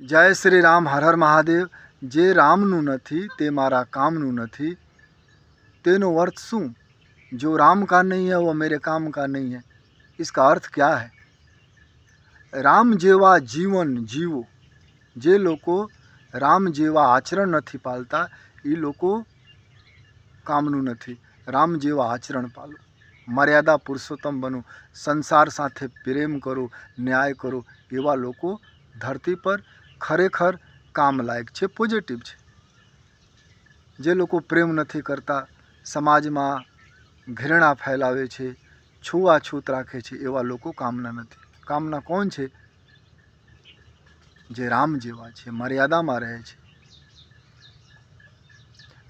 જય શ્રી રામ હર હર મહાદેવ જે રામનું નથી તે મારા કામનું નથી તેનો अर्थ શું જો રામ का नहीं है वो मेरे काम का नहीं है इसका अर्थ क्या है રામ જેવા જીવન જીવો જે લોકો રામ જેવા આચરણ નથી પાલતા એ લોકો કામનું નથી રામ જેવા આચરણ પાલો મર્યાદા પુરુષોત્તમ બનો સંસાર સાથે પ્રેમ કરો ન્યાય કરો એવા લોકો ધરતી પર ખરેખર કામ લાયક છે પોઝિટિવ છે. જે લોકો પ્રેમ નથી કરતા, સમાજમાં ઘૃણા ફેલાવે છે છૂઆછૂત રાખે છે, એવા લોકો કામના નથી. કામના કોણ છે? જે રામ જેવા છે, મર્યાદામાં રહે છે.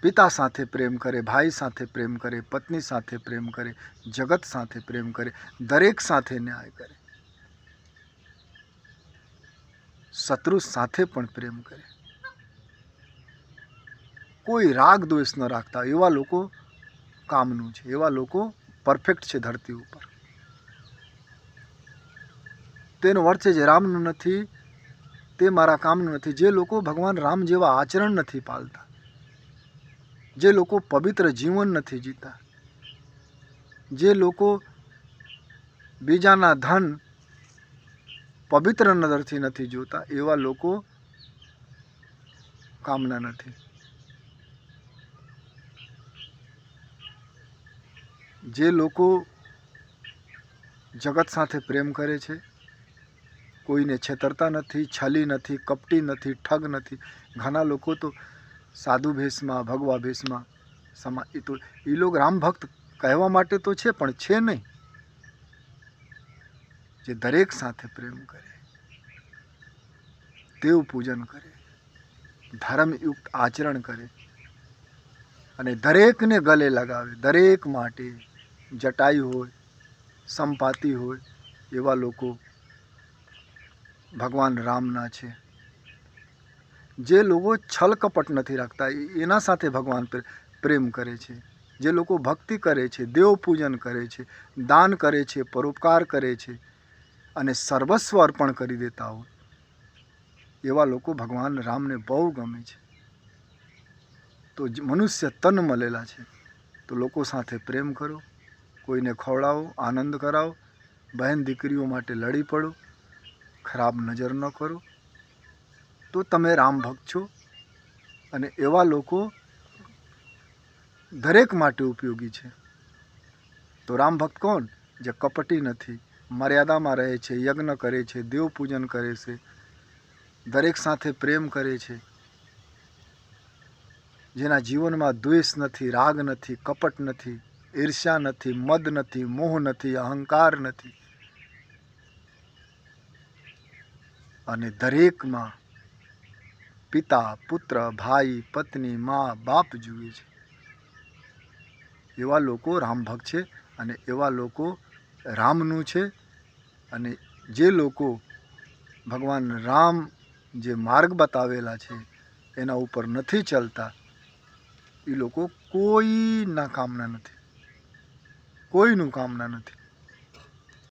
પિતા સાથે પ્રેમ કરે, ભાઈ સાથે પ્રેમ કરે, પત્ની સાથે પ્રેમ કરે, જગત સાથે પ્રેમ કરે, દરેક સાથે ન્યાય કરે. શત્રુ સાથે પણ પ્રેમ કરે. કોઈ રાગ દ્વેષ ન રાખતા. એવા લોકો કામનું છે. એવા લોકો પરફેક્ટ છે ધરતી ઉપર. તેનો અર્થ છે જે રામનું નથી, તે મારા કામનું નથી. જે લોકો ભગવાન રામ જેવા આચરણ નથી પાલતા, જે લોકો પવિત્ર જીવન નથી જીતા, જે લોકો બીજાના ધન પવિત્ર નજરથી નથી જોતા, એવા લોકો કામના નથી. જે લોકો જગત સાથે પ્રેમ કરે છે, કોઈને છેતરતા નથી, છલી નથી, કપટી નથી, ઠગ નથી, ઘણા લોકો તો સાધુ ભેષમાં, ભગવા ભેષમાં સમા એ તો એ લોકો રામ ભક્ત કહેવા માટે તો છે, પણ છે નહીં. જે દરેક સાથે પ્રેમ કરે, તેવું પૂજન કરે, ધર્મયુક્ત આચરણ કરે અને દરેકને ગલે લગાવે, દરેક માટે જટાઈ હોય, સંપાતિ હોય એવા લોકો ભગવાન રામના છે. જે લોકો છલ કપટ નથી રાખતા એના સાથે ભગવાન પ્રેમ કરે છે. જે લોકો ભક્તિ કરે છે, દેવ પૂજન કરે છે, દાન કરે છે, પરોપકાર કરે છે અને સર્વસ્વ અર્પણ કરી દેતા હોય. એવા લોકો ભગવાન રામને બહુ ગમે છે. તો મનુષ્ય તન મળેલા છે. તો લોકો સાથે પ્રેમ કરો, કોઈને ખવડાવો, આનંદ કરાવો, બહેન દીકરીઓ માટે લડી પડો, ખરાબ નજર ન કરો. તો તમે રામ ભક્ત છો અને એવા લોકો દરેક માટે ઉપયોગી છે. તો રામ ભક્ત કોણ? જે કપટી નથી. મર્યાદામાં રહે છે, યજ્ઞ કરે છે દેવ પૂજન કરે છે, દરેક સાથે પ્રેમ કરે છે. જેના જીવનમાં દ્વેષ નથી, રાગ નથી, કપટ નથી, ઈર્ષ્યા નથી, મદ નથી, મોહ નથી, અહંકાર નથી. અને દરેકમાં પિતા, પુત્ર, ભાઈ, પત્ની, મા, બાપ જુએ છે. એવા લોકો રામ ભક્ત છે અને એવા લોકો રામનું છે. અને જે લોકો ભગવાન રામ જે માર્ગ બતાવેલા છે, એના ઉપર નથી ચાલતા, એ લોકો કોઈના કામના નથી. કોઈનું કામના નથી.